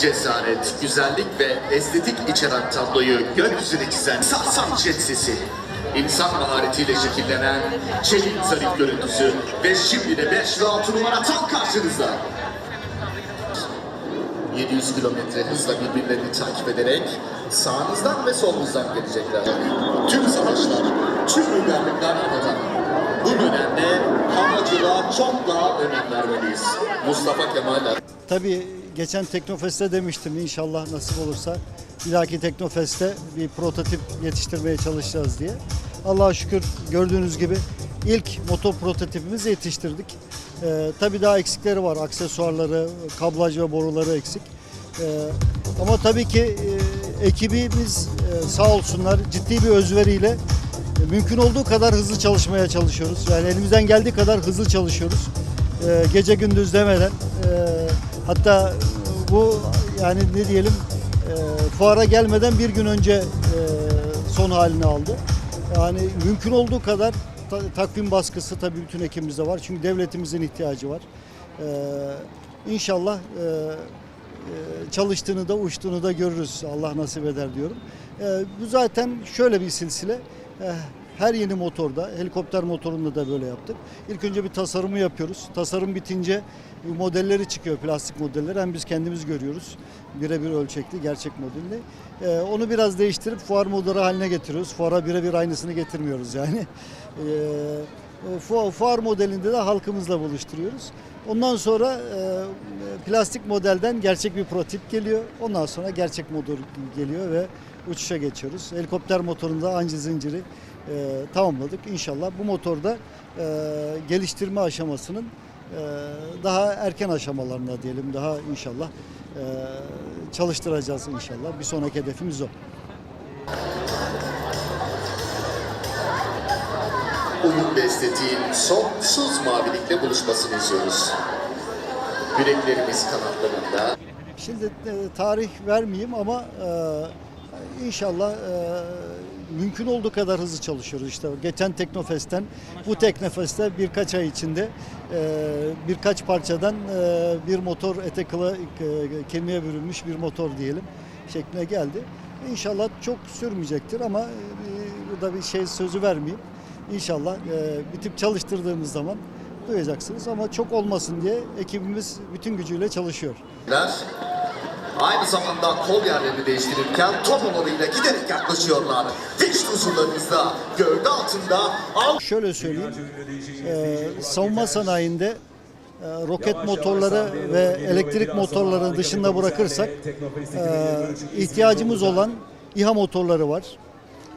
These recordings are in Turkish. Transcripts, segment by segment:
Cesaret, güzellik ve estetik içeren tabloyu gökyüzüne çizen Sahsan jet sesi. İnsan maharetiyle şekillenen çelik zarif görüntüsü ve şimdi de 5 ve 6 numara tam karşınızda. 700 kilometre hızla birbirlerini takip ederek sağınızdan ve solunuzdan gelecekler. Tüm savaşlar, tüm uygarlıklar anadan. Bu dönemde havacılığa çok daha önem vermeliyiz. Mustafa Kemal Tabii geçen Teknofest'te demiştim inşallah nasip olursa bir dahaki Teknofest'te bir prototip yetiştirmeye çalışacağız diye. Allah'a şükür gördüğünüz gibi ilk motor prototipimizi yetiştirdik. Ee, tabii daha eksikleri var. Aksesuarları, kablaj ve boruları eksik. Ee, ama tabii ki e, ekibimiz e, sağ olsunlar ciddi bir özveriyle e, mümkün olduğu kadar hızlı çalışmaya çalışıyoruz. Yani elimizden geldiği kadar hızlı çalışıyoruz. Ee, gece gündüz demeden. Ee, hatta bu yani ne diyelim e, fuara gelmeden bir gün önce e, son halini aldı. Yani mümkün olduğu kadar ta- takvim baskısı tabii bütün ekibimizde var. Çünkü devletimizin ihtiyacı var. Ee, inşallah e, e, çalıştığını da uçtuğunu da görürüz. Allah nasip eder diyorum. Ee, bu zaten şöyle bir silsile. Ee, her yeni motorda, helikopter motorunda da böyle yaptık. İlk önce bir tasarımı yapıyoruz. Tasarım bitince modelleri çıkıyor, plastik modeller. Hem biz kendimiz görüyoruz. Birebir ölçekli, gerçek modelli. Ee, onu biraz değiştirip fuar modeli haline getiriyoruz. Fuara birebir aynısını getirmiyoruz yani. Ee, fuar modelinde de halkımızla buluşturuyoruz. Ondan sonra e, plastik modelden gerçek bir prototip geliyor. Ondan sonra gerçek motor geliyor ve uçuşa geçiyoruz. Helikopter motorunda anci zinciri e, tamamladık. İnşallah bu motorda e, geliştirme aşamasının e, daha erken aşamalarında diyelim. Daha inşallah e, çalıştıracağız inşallah. Bir sonraki hedefimiz o. uyum ve estetiğin sonsuz mavilikle buluşmasını izliyoruz. Yüreklerimiz kanatlarında, Şimdi e, tarih vermeyeyim ama e, inşallah e, mümkün olduğu kadar hızlı çalışıyoruz. İşte geçen Teknofest'ten bu Teknofest'te birkaç ay içinde e, birkaç parçadan e, bir motor ete kıla, e, kemiğe bürünmüş bir motor diyelim şekline geldi. İnşallah çok sürmeyecektir ama e, burada bir şey sözü vermeyeyim. İnşallah e, bitip çalıştırdığımız zaman duyacaksınız ama çok olmasın diye ekibimiz bütün gücüyle çalışıyor. aynı zamanda kol yerlerini değiştirirken top onuruyla giderek yaklaşıyorlar. Diş huzurlarınızda, gövde altında, al Şöyle söyleyeyim, e, savunma sanayinde e, roket motorları ve elektrik motorları dışında bırakırsak e, ihtiyacımız olan İHA motorları var.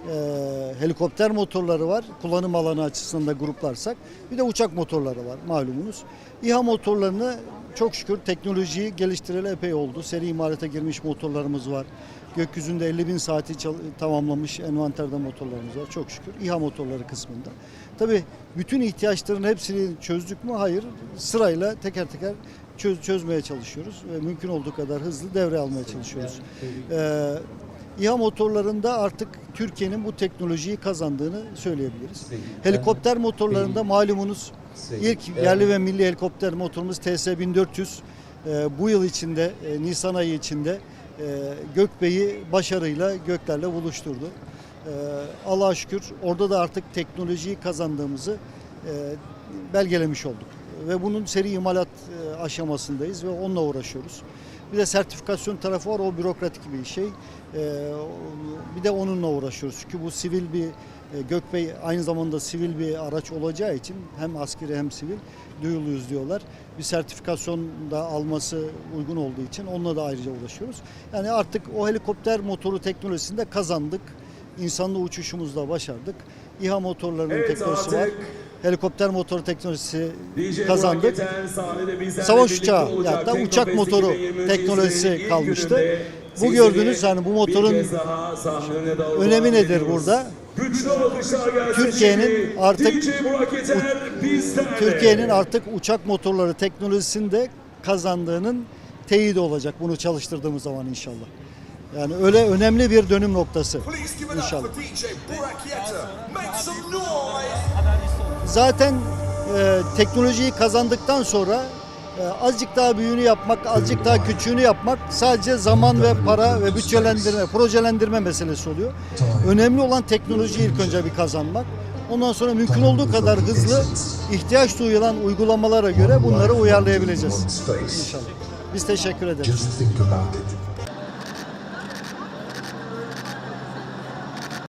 E, helikopter motorları var. Kullanım alanı açısından da gruplarsak. Bir de uçak motorları var malumunuz. İHA motorlarını çok şükür teknolojiyi geliştireli epey oldu. Seri imalata girmiş motorlarımız var. Gökyüzünde 50 bin saati tamamlamış envanterde motorlarımız var çok şükür. İHA motorları kısmında. Tabii bütün ihtiyaçların hepsini çözdük mü? Hayır. Sırayla teker teker çöz, çözmeye çalışıyoruz ve mümkün olduğu kadar hızlı devre almaya çalışıyoruz. Ee, İHA motorlarında artık Türkiye'nin bu teknolojiyi kazandığını söyleyebiliriz. Helikopter motorlarında malumunuz ilk yerli ve milli helikopter motorumuz TS1400 Ee, bu yıl içinde e, Nisan ayı içinde e, Gökbey'i başarıyla göklerle buluşturdu. Ee, Allah'a şükür orada da artık teknolojiyi kazandığımızı e, belgelemiş olduk. Ve bunun seri imalat e, aşamasındayız ve onunla uğraşıyoruz. Bir de sertifikasyon tarafı var, o bürokratik bir şey. Ee, bir de onunla uğraşıyoruz. Çünkü bu sivil bir, e, Gökbey aynı zamanda sivil bir araç olacağı için hem askeri hem sivil duyuluyuz diyorlar. Bir sertifikasyon da alması uygun olduğu için onunla da ayrıca uğraşıyoruz. Yani artık o helikopter motoru teknolojisinde kazandık. İnsanlı uçuşumuzda başardık. İHA motorlarının Evet, teknolojisi var. Helikopter motoru teknolojisi kazandık. Savaş uçağı ya da uçak motoru 2023 teknolojisi kalmıştı. Bu gördüğünüz yani bu motorun önemi nedir burada? Türkiye'nin artık-. Türkiye'nin artık uçak motorları teknolojisinde kazandığının teyidi olacak bunu çalıştırdığımız zaman inşallah. Yani öyle önemli bir dönüm noktası inşallah. Zaten e, teknolojiyi kazandıktan sonra Ee, azıcık daha büyüğünü yapmak, azıcık daha küçüğünü yapmak sadece zaman ve para ve bütçelendirme, projelendirme meselesi oluyor. Önemli olan teknolojiyi ilk önce bir kazanmak. Ondan sonra mümkün olduğu kadar hızlı ihtiyaç duyulan uygulamalara göre bunları uyarlayabileceğiz. İnşallah. Biz teşekkür ederiz.